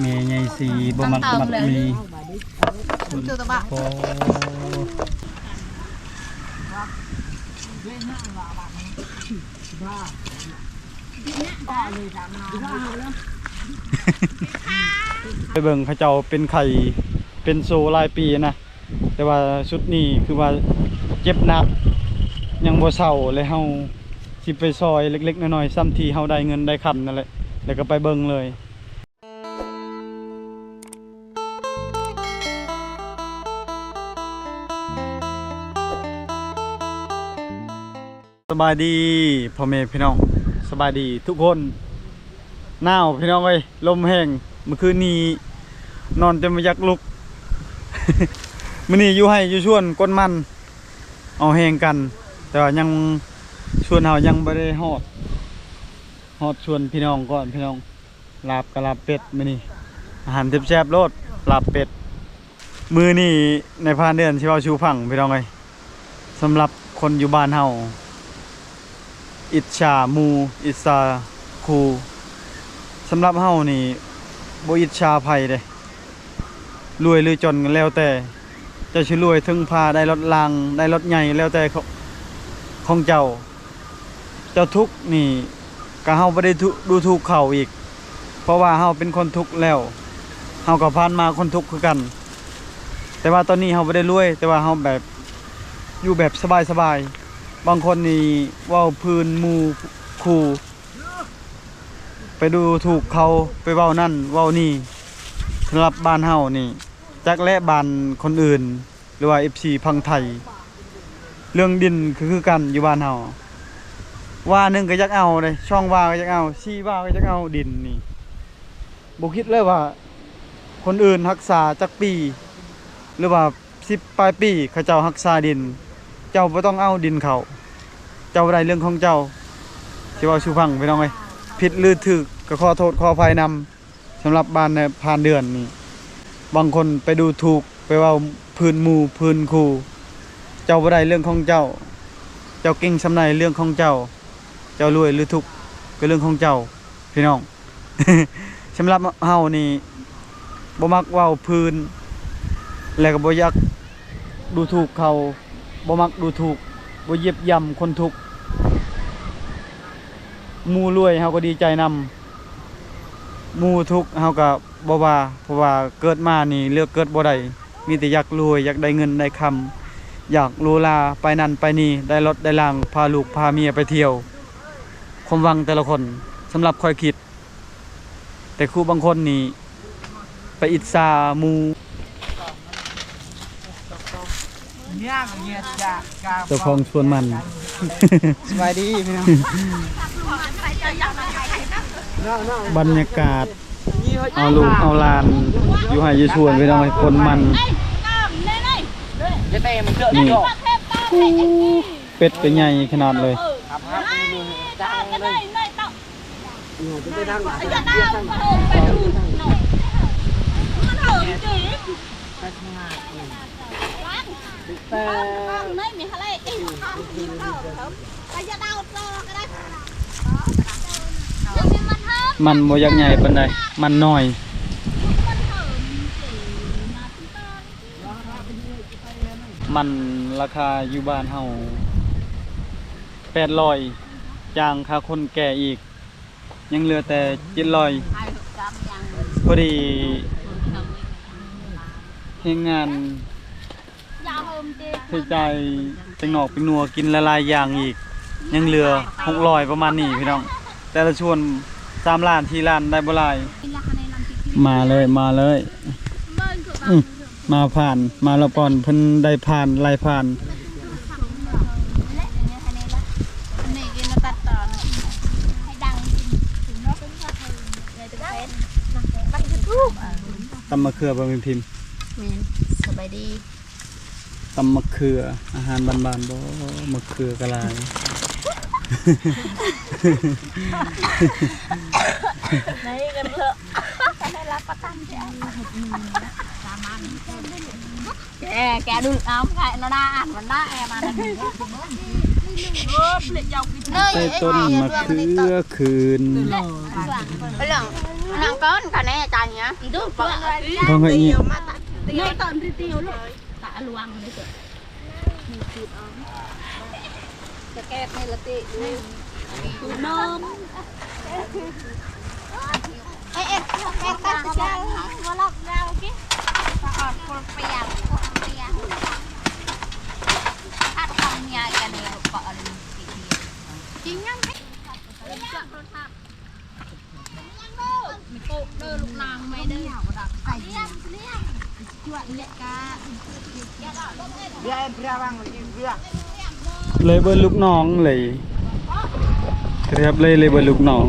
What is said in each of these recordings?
เมย์ใหญ่สีบ่มักมักมี Chưa tao bạn โอ้ไปเบิ่งเขาเจ้าเป็นไข่เป็นโซลายปีนะ แต่ว่าชุดนี้คือว่าเจ็บหนัก ยังบ่เศร้าเลยเฮาสิไปซอยเล็กๆน้อยๆซ้ำทีเฮาได้เงินได้คำนั่นแหละ แล้วก็ไปเบิงเลยสบายดีพ่อแม่พี่น้องสบายดีทุกคนหนาวพี่น้องเอ้ยลมแห้งเมื่อคืนนี้นอนจนไม่ยากลุกมื้อนี้อยู่ให้อยู่ชวนก้นมัน เอาแห้งกัน แต่ว่ายังชวนเฮายังบ่ได้ฮอด ฮอดชวนพี่น้องก่อนพี่น้องลาบกับลาบเป็ดมื้อนี้อาหารแซ่บๆโลดลาบเป็ด มือนี้ในพานเดือนสิเว้าชูฟังพี่น้องเอ้ยสำหรับคนอยู่บ้านเฮาอิจฉาหมู อิจฉาครูสำหรับเฮานี่บอิจฉาไผเด้รวยหรือจนกันแล้วแต่ จะสิรวยถึงพาได้รถลางได้รถใหญ่แล้วแต่ของเจ้า เจ้าทุกนี่ ก็เฮาบ่ได้ดูถูกเขาอีก เพราะว่าเฮาเป็นคนทุกข์แล้วเฮาก็ผ่านมาคนทุกข์คือกัน แต่ว่าตอนนี้เฮาบ่ได้รวย แต่ว่าเฮาแบบอยู่แบบสบายๆบางคนนี่เว่าพื้นมูคูไปดูถูกเขาไปเว้านั่นเว้านี่สำหรับบ้านเฮานี่จักและบ้านคนอื่น หรือว่า FC พังไทย เรื่องดินคือคือกันอยู่บ้านเฮา ว่าหนึงก็จักเอาเลยช่องว่าก็จักเอาชี้ว่าก็จักเอาดินนี่บ่คิดเลยว่า คนอื่นรักษาจักปี หรือว่า10ปลายปีเขาเจ้ารักษาดิน เจ้าบ่ต้องเอาดินเขาเจ้าได้เรื่องของเจ้าสิเว่าชูฟังไปน้องเอ้ผิดหรือถูกก็ขอโทษขออภัยนำสำหรับบ้านในผ่านเดือนนี่บางคนไปดูถูกไปว่าพื้นหมู่พื้นครูเจ้าบ่ได้เรื่องของเจ้า เจ้าเก่งสำในเรื่องของเจ้า จ้ารวยหรือทุกข์ก็เรื่องของเจ้าพี่น้องสำหรับเฮานี่บ่มักเว้าพื้น แล้วก็บ่อยากดูถูกเขาบ่มักดูถูกบ่เยียบย่ำคนทุกข์มู่รวยเฮาก็ดีใจนำมู่ทุกข์เฮาก็บ่ว่าเพราะว่าเกิดมานี่เลือกเกิดบ่ได้มีแต่อยากรวยอยากได้เงินได้คำอยากหรูหราไปนั่นไปนี่ได้รถได้ล่างพาลูกพาเมียไปเที่ยว ความหวังแต่ละคนสำหรับค่อยคิด แต่ครูบางคนนี่ไปอิจฉาหมู่เจ้าของสวนมันสบายดีพี่น้องบรรยากาศ เอาลูกเอาหลาน อยู่ให้อยู่ชวนไปทำให้คนมันจะเต็มเกลือนี่เป็ดก็ใหญ่ขนาดเลย จะได้ทั้งหลายมันบ่อยักใหญ่ปานใดมันน้อยมันราคาอยู่บ้านเฮา800 จางค่าคนแก่อีก ยังเหลือแต่700พอดีเฮ็ดงานใช้จ่ายจังนอกเป็นนัวกินละลายอย่างอีก ยังเหลือ600ประมาณนี้พี่น้อง แต่ละชวนสามล้านที่ล้านได้บ่หลาย มาเลยมาเลยมาผ่านมาแล้วก่อนเพิ่นได้ผ่านไล่ผ่าน ตำมะเขือบะหมี่พิมพ์สบายดีตำมะเขือ อาหารบ้านๆบ่มะเขือกะลาย ไหนกันเถอะให้รับประทานแกแกแกดูเอาใครเราได้อ่านมันได้แอมานั่นใต้ต้นมะเขือคืน cái lần nang cơn cả nè chà nhỉ được vâng vâng vậy nhỉ tiêu tận đi tiêu luôn tạ luang đi cơ cái kẹt này là tị nôm. Ê ê em cắt cái chân vô lọc ra ok còn ờ, còn bây giờ còn bây giờ hát không nhà cái này bọn chị nhá เบียร์เบียร์บ้างเบียร์เลยเบอร์ลูกน้องเลยครับเลยเลยเบอร์ลูกน้อง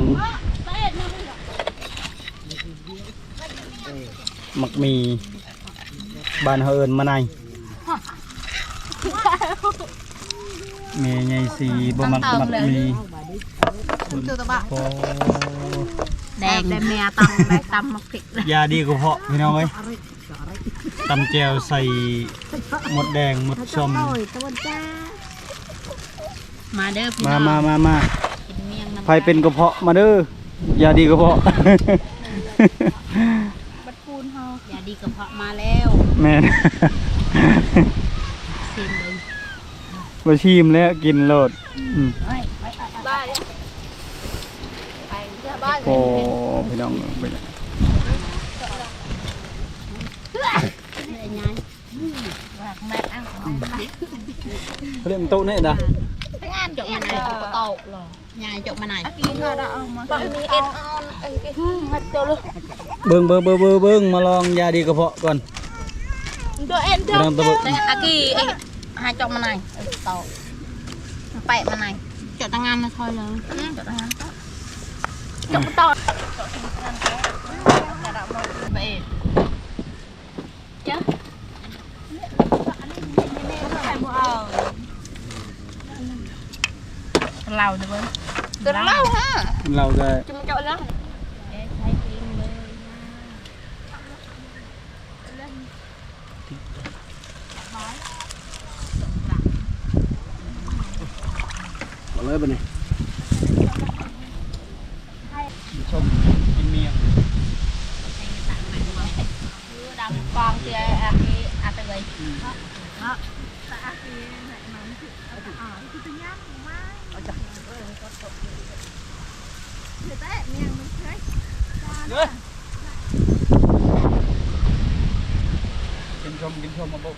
มักมีบ้านเฮาเอินมาในเมยใหญ่สีบ่มักมักมี Chưa tao bạ โอ้ đèn để mè tầm để tầm một thịt ยาดีกว่าเพาะพี่น้องเอ้ย ตำแจวใส่หมดแดงหมดส้ม mà đeo มามามามา miếng ใครเป็นกระเพาะมาเด้อยาดีกระเพาะอย่าดีกับเพาะมาแล้วแม่น ชิมเลยมาชิมแล้วกินโลดอืมโอ้พี่น้องไปเลยเลยไงรักแม่อังเขาเรียกมันโต๊ะนี่นะ chụp mà này chụp có tàu nhai chụp mà này Mất tiêu luôn. เบิ้งเบิ้ งเบิ้งเบิ้งเบิ้งมาลองยาดีกระเพาะก่อน Đồ em พี่น้องตะบก đây aki hai chụp mà này tàu bẹ mà này chụp tăng ăn là thôi rồi chụp tăng ăn chụp to. bẹ Chứ. Lau được không từ lâu ha เราจะ chúng chọi lắm เอาเลยไปนี่ ชมกินเมียง đâm con thì aki aki vậy กินชมกินชมมาบุก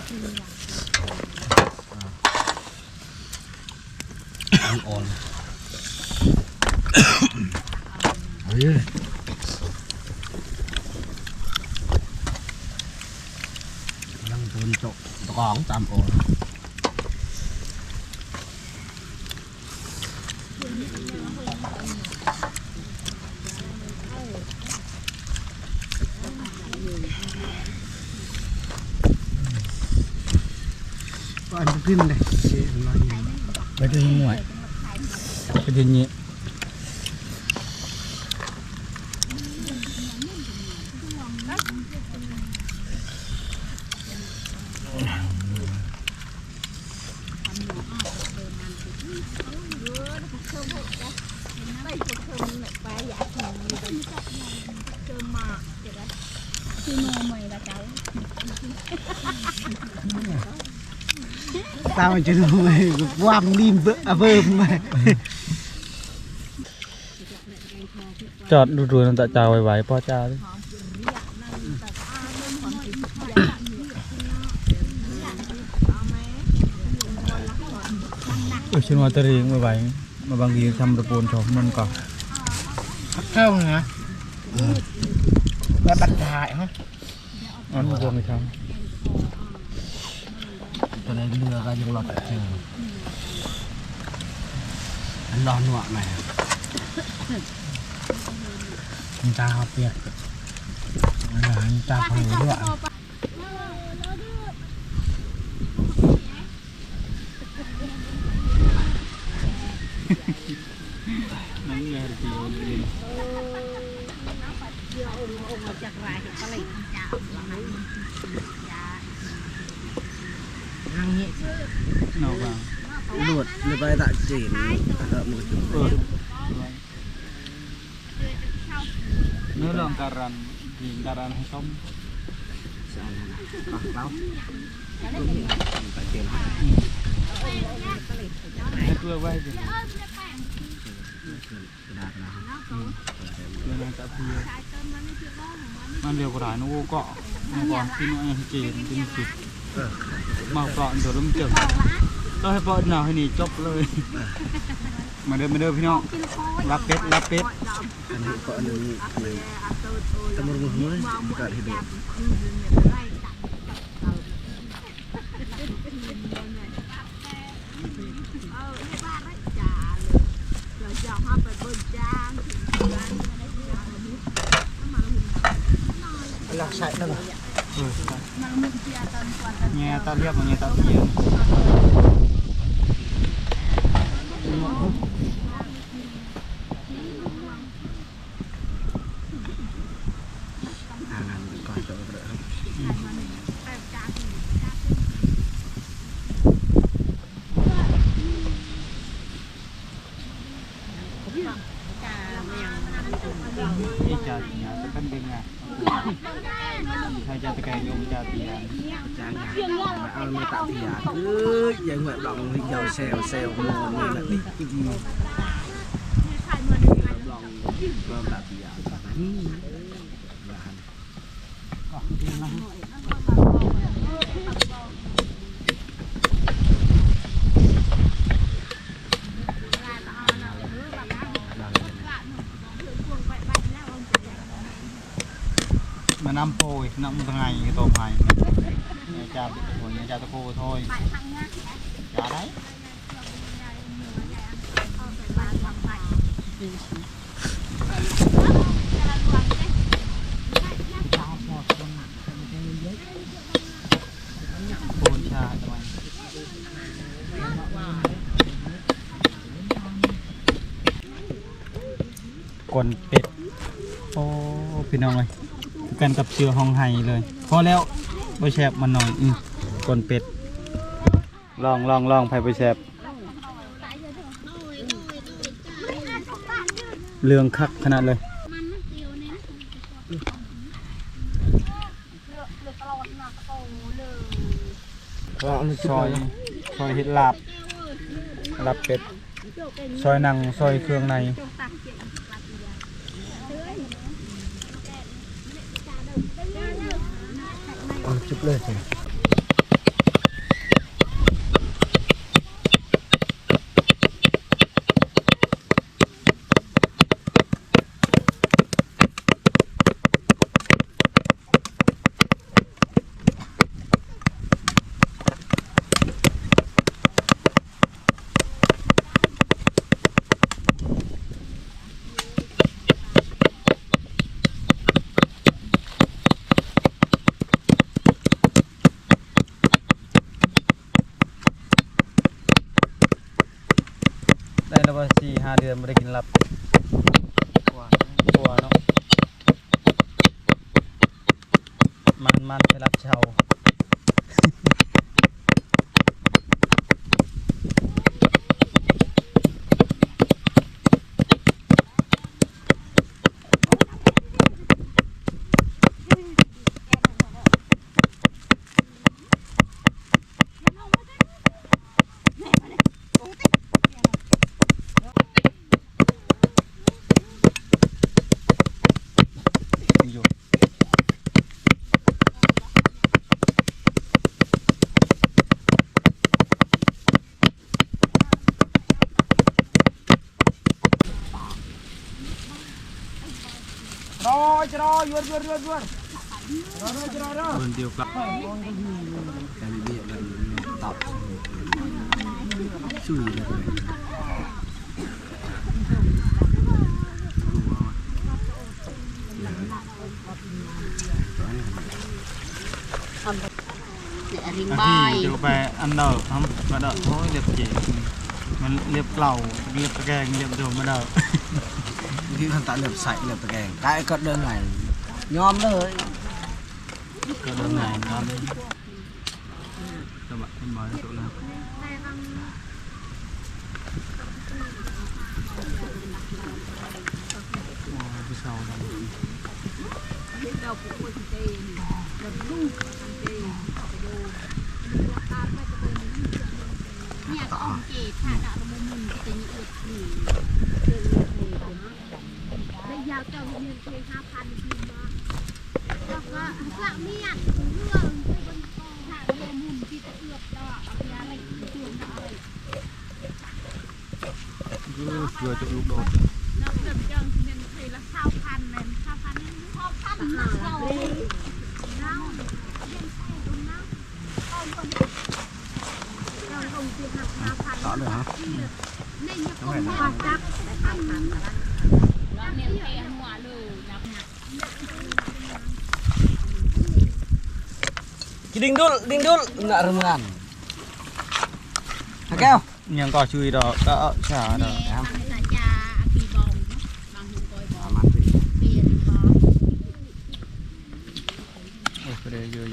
ยังเป็นจกตะกองตามโอน ก็อัน ขึ้นเลยเดี๋ยวเราอยู่ไปที่หน่วยไปที่นี้ sao mà chứ quam đi vỡ à vơm mà จอดดูดูนั่นตะจาไว้ๆพ่อจ้าเเออชนวาตะเรีงไว้ๆมาบางทีทำตะปูนชอบมันก่อนเข้านะแล้วบัดดาฮะอันนี้ก็ไม่ทำ เรือก็ยังรอดเจออันรอนหนวกแม่มันตาเปียกมันตาเผลอด้วยำนั่นแหละที่ ทางนี้ นอกอะ หนวดหรือไปตะจีนเออมือจุด เออเนื้อเรื่องการัน ยิงการันให้ส้มเราเฮ็ดเพื่อไว้ดิกระดาษนะเรื่องการเพีมันเดียวกระดาษนู้ก็มันก่อนที่น้อยเกณฑ์เป็นสิบมาก่อนเดี๋ยวเริ่มเจอต้องให้ปอดหนาวให้นี่จบเลย มาเดินมาเดินพี่น้องรับเป็ดรับเป็ดอันนี้ก็อันนี้หนึ่งตะมุงหัวเกิดให้ดู หลักใส่ตั้ง แง่ตาเรียบมาแง่ตาเทียน อ่านก่อนจะไปเลย นี่จะเนี่ยจะเป็นเด้งอะใครจะตะแกรงยมจะเตียน จางเอาไม่ตัดที่ยาเอ้ยยังแบบลอง ให้ยาวเซลเซลมองนี่แหละนี่จริงๆลองเริ่มตัดที่ยาอืม มานำโปยนำมันทางไง กวนเปูนชาทำไมกลเป็ด โอ้พี่น้องเลยกันกับเชือห้องไห้เลยพอแล้วใบแชบมันหน่อยอืมกลเป็ดลองลองลองไผ่ใบแชบ เรืองคักขนาดเลยเราเอาซอยซอยเห็ดลาบลาบเป็ดซอยหนังซอยเครื่องในเอาจุดเลยสิ ได้แล้วว่าสี่ห้าเดือนไม่ได้กินหลับกลัวกลัวเนาะมันมันไปรับเช่า ច្រច្រយួរយួរយួរយួរច្រច្ររបន្ទាវផ្លាក់តែវាដល់តប់ជួយលើករៀងបាយយកបែអណ្ដើខ្ញុំមកដល់ហូយលៀបជិះមិនលៀបក្លៅលៀបកែងលៀបដូរមកដល់ อันเดอร์ทำมาเดอร์โอ้ยเรียบเจ๋งมันเรียบเกล่าเรียบตะแกรงเรียบโดมมาเดอร์ที่ขันตาเหลือบใส่เหลือบตะแกรงได้ก็เดินไหนยอมเลยก็โดนไหนครับสบัดเป็นบอยตัวแล้วโอ้ยผู้สาวดำ เนี่ยก็องเกตค่ะดาวมุมมุมจะยืดหนีได้ยาวเจ้าเงินเพลงห้าพันคืนมาแล้วก็หลังเนี่ยเรื่องที่บนกองค่ะมุมมุมที่จะเอือบดอกเอายาอะไรตัวหน่อย ยืดเกลือจะลูกโดดนอกจากจังเงินเพลง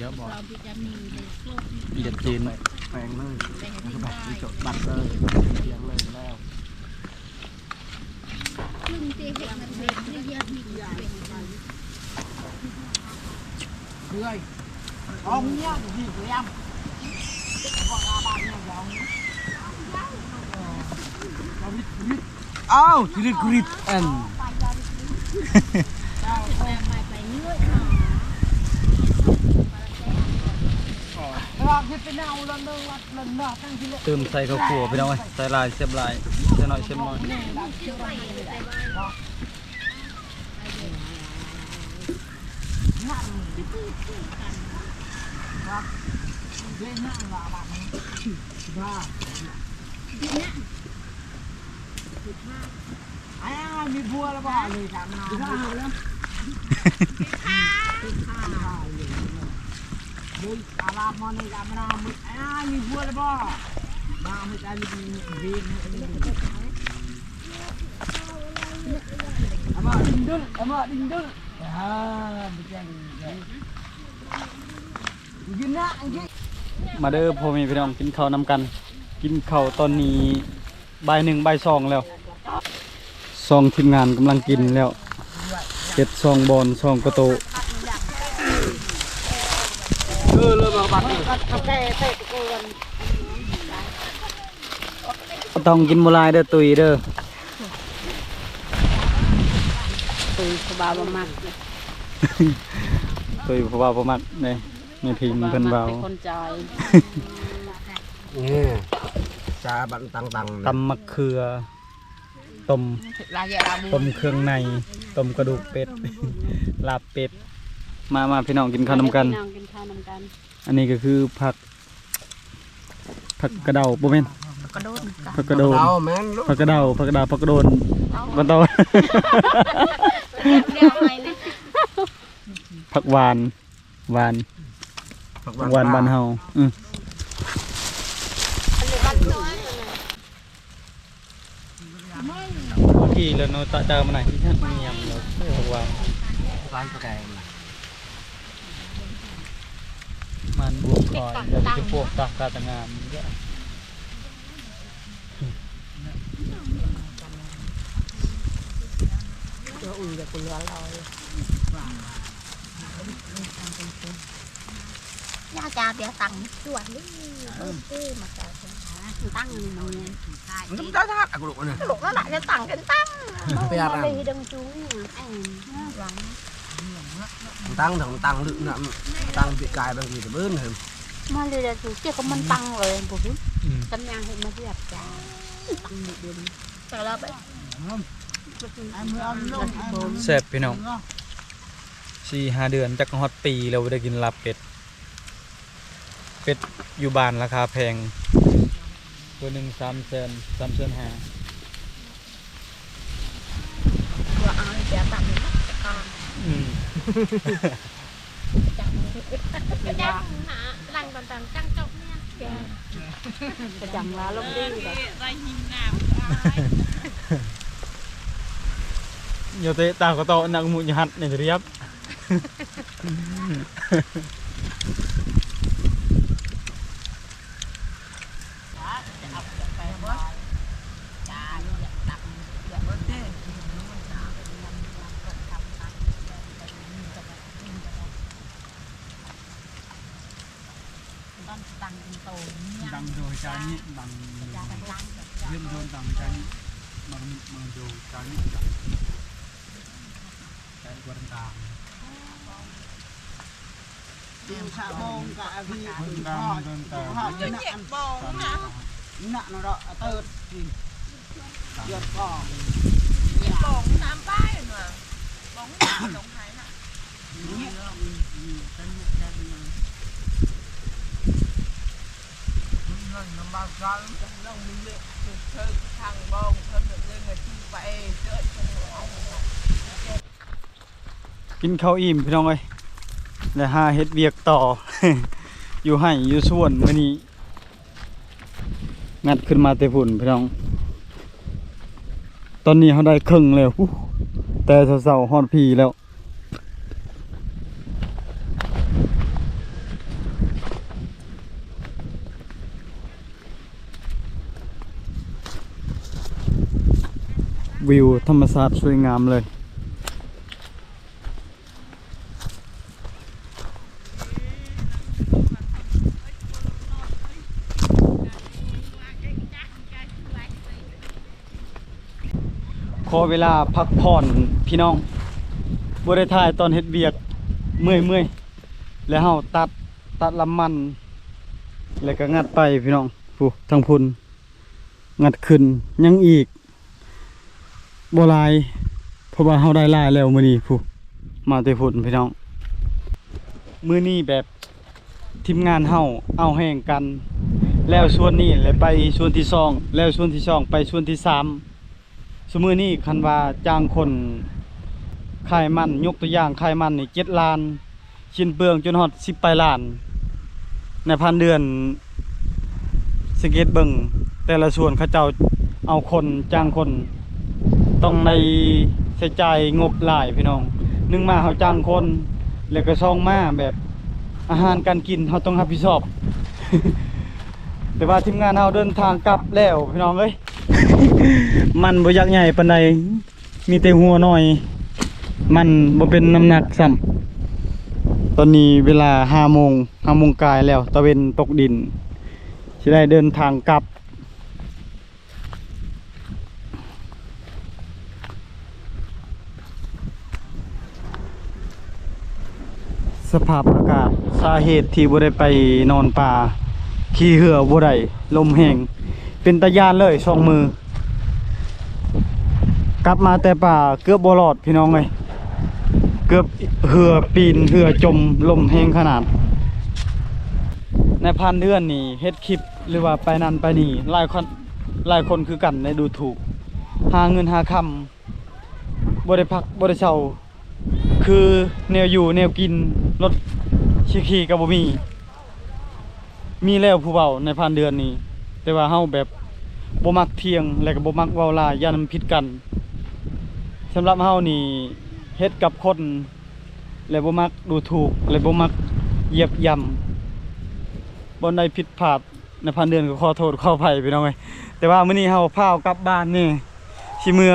ยวเยอะแยะบอกเราพิจารณาในโลกเหยียดจีน Peng เลยได้ Nó ให้ có ได้ bạch đi chỗ bạch เลยเสียงเลยแล้วครึ่งเตะเห็ดมันเป็นเยอะๆมีใหญ่ cười ông nhá gì của em bọn là bạn nhà của ông Au, thì grip en. ไปไปเรื่อย เติมใส่ข้าวขัวไปน้อยใส่ลายเสียบลายเสียหน่อยเสียบหน่อย lên nặng là bạn ấy ba ai ai mi vua là bỏ เลยทำนา ดูอาลามอนี่กำนามึไอ้ามีบัวเลยบ่มาไม่ได้มีวีนอามาดิงดุลอามาดิงดุลอ่าไม่ใช่ยินนะอันนี้มาเด้อพ่อแม่พี่น้องกินข้าวนำกัน กินข้าวตอนนี้บ่ายหนึ่งบ่ายสองแล้วซองทีมงานกำลังกินแล้วเจ็ดซองบอลซองกระโต ต้องกินโมลายเด้อตุยเด้อตุยสบายมากตุยเพราะว่าประมาทเนี่ยไม่พิมพ์เพิ่นเบาเป็นคนใจอย Nghe. Cha bạn tăng tăng. ตำมะเขือต้มลายยาลาบูต้มเครื่องในต้มกระดูกเป็ดลาบเป็ดมามาพี่น้องกินข้าวนำกันพี่ องกินข้าวนำกันอันนี้ก็คือผัก ผักกระเดาโบเมนกระโดดกันผักกระโดน Đâu men lúc ผักกระเดาผักกระเดาผักกระโดนบันโตเรียกอะไรเนี่ยผักหวานหวาน Phật ผักหวานบ้านเฮาอือเมื่อกี้แล้วเนาะตะเจอมาไหนที่ท่านมียำเนาะผักหวาน Bán cái kèm này. มันบวกก่อนเดี๋ยวจะพวกตากกาตะงามเยอะยาจาเบียตังส่วนนี่เออเออมาจากตั้งนี่มัน Nó đã hát à lục này. ลูกแล้วหละจะตั้งกันตั้ง Bây giờ này. ดังจุ้ยไอ้หวัง Tăng thằng tăng lượng nặng. Tăng bị cài bằng gì thì bớn hơn. มาเลยเดี๋ยวจูเจ้าก็มันตังเลยบุ๋มอืมกำยังเห็นมาที่แบบจ้าตังเดือนแต่เราไป em ơi ông long em แซ่บพี่น้องสี่ห้าเดือนจักฮอดปีแล้วบ่ได้กินลาบเป็ด เป็ดอยู่บ้านราคาแพง ตัวหนึ่งสามแสนสามแสนห้า vừa ăn chả tầm mắt con อืม chẳng cái chắc hả lằng còn tầm trăng trọc nha cái chẳng là lúc đi rồi ra nhìn nào โยเตะตาก็โตนักมุญหัดเนี่ยเรียบ con tăng kinh tồn ดังโดยจานี้ดังเรื่องโดนดังจานี้มันมันโดยจานี้ดังใจกวนตาม Điều xạ bông cả vì เดิน tụi ตาม họ เดินตาม họ như nặng nặng nó đó tớt thì giật cỏ bóng nam bay mà bóng nam đồng hải nè nó bao giờ lòng mình lệ thơ thằng bông thơm được lên người chi vậy chơi กินข้าวอิ่มพี่น้องเอ้ย แล้วหาเฮ็ดเวียกต่อ อยู่ให้อยู่ส่วนมื้อนี้ งัดขึ้นมาแต่ฝุ่นพี่น้อง ตอนนี้เขาได้ครึ่งแล้วแต่เสาๆฮอดพีแล้ววิวธรรมศาตร์สวยงามเลย ขอเวลาพักผ่อนพี่น้องบ่ได้ถ่ายตอนเฮ็ดเวียกเมื่อยเมื่อยแล้วเฮาตัดตัดลำมัน แล้วก็งัดไปพี่น้องผู้ทางพุนงัดขึ้นยังอีกบ่หลายเพราะว่าเฮาได้ลายแล้วมื้อนี้ผู้มาแต่พุ่นพี่น้องมื้อนี้แบบทีมงานเฮาเอาแห่งกัน แล้วส่วนนี้เลยไปส่วนที่สองแล้วส่วนที่สองไปส่วนที่สาม สมือนี้คันว่าจ้างคนขายมันยกตัวอย่างขายมันนี่เจ็ดล้าน ชิ้นเปลืองจนฮอดสิบปลายล้าน ในพันเดือนสเกตเบิงแต่ละส่วนเขาเจ้าเอาคนจ้างคนต้องในใช้จ่ายงบหลายพี่น้องหนึ่งมาเขาจ้างคนแล้วก็ซองมาแบบอาหารการกินเขาต้องรับผิดชอบ แต่ว่าทีมงานเราเดินทางกลับแล้วพี่น้องเอ้ย มันบ่ยักใหญ่ปานใดมีแต่หัวหน้อย มันบ่เป็นน้ำหนักซ้ำตอนนี้เวลา5โมง5โมงกายแล้วตะเวนตกดินสิได้เดินทางกลับ สภาพอากาศสาเหตุที่บ่ได้ไปนอนป่า ขี่เหือบ่ได้ลมแห้ง เป็นตะยานเลยสองมือ กลับมาแต่ป่าเกือบบ่รอดพี่น้องเลยเกือบเหือปีนเหือจมลมแห้งขนาด ในพันเดือนนี่เฮ็ดคลิปหรือว่าไปนั่นไปนี่หลายคนหลายคนคือกันในดูถูก หาเงินหาคำบ่ได้พักบ่ได้เชาคือแนวอยู่แนวกินรถชิขี่กับบมี มีแล้วผู้เบาในพันเดือนนี้ แต่ว่าเฮาแบบบ่มักเที่ยงและก็บ่มักเว้าลายย่านมันผิดกันสำหรับเฮานี่เฮ็ดกับคนและบ่มักดูถูกและบ่มักเหยียบย่ำบ่ได้ผิดพลาดในพันเดือนก็ขอโทษขออภัยพี่น้องเอ้ยแต่ว่ามื้อนี้เฮาพาวกลับบ้านนี่สิเมื่อ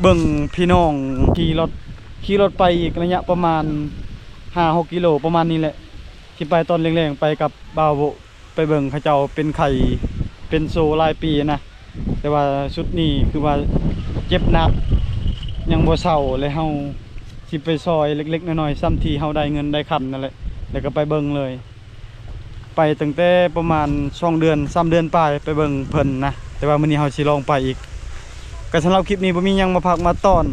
เบิ่งพี่น้องขี่รถขี่รถไปอีกระยะประมาณ5-6กิโลประมาณนี้แหละที่ไปตอนแรงๆไปกับบ่าวโบไปเบิ่งเขาเจ้าเป็นไข่ เป็นโซลายปีนะ แต่ว่าชุดนี้คือว่าเจ็บหนัก ยังบ่เศร้าเลยเฮาสิไปซอยเล็กๆน้อยๆซ้ำทีเฮาได้เงินได้คำนั่นแหละแล้วก็ไปเบิ่งเลย ไปตั้งแต่ประมาณ2เดือน3เดือนปลายไปเบิ่งเพิ่นนะแต่ว่ามื้อนี้เฮาสิลองไปอีกก็สำหรับคลิปนี้บ่มียังมาพักมาต้อน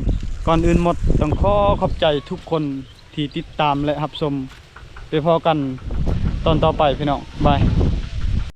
ก่อนอื่นหมดต้องขอขอบใจทุกคนทที่ติดตามและรับชมไปพอกันตอนต่อไปพี่น้องบาย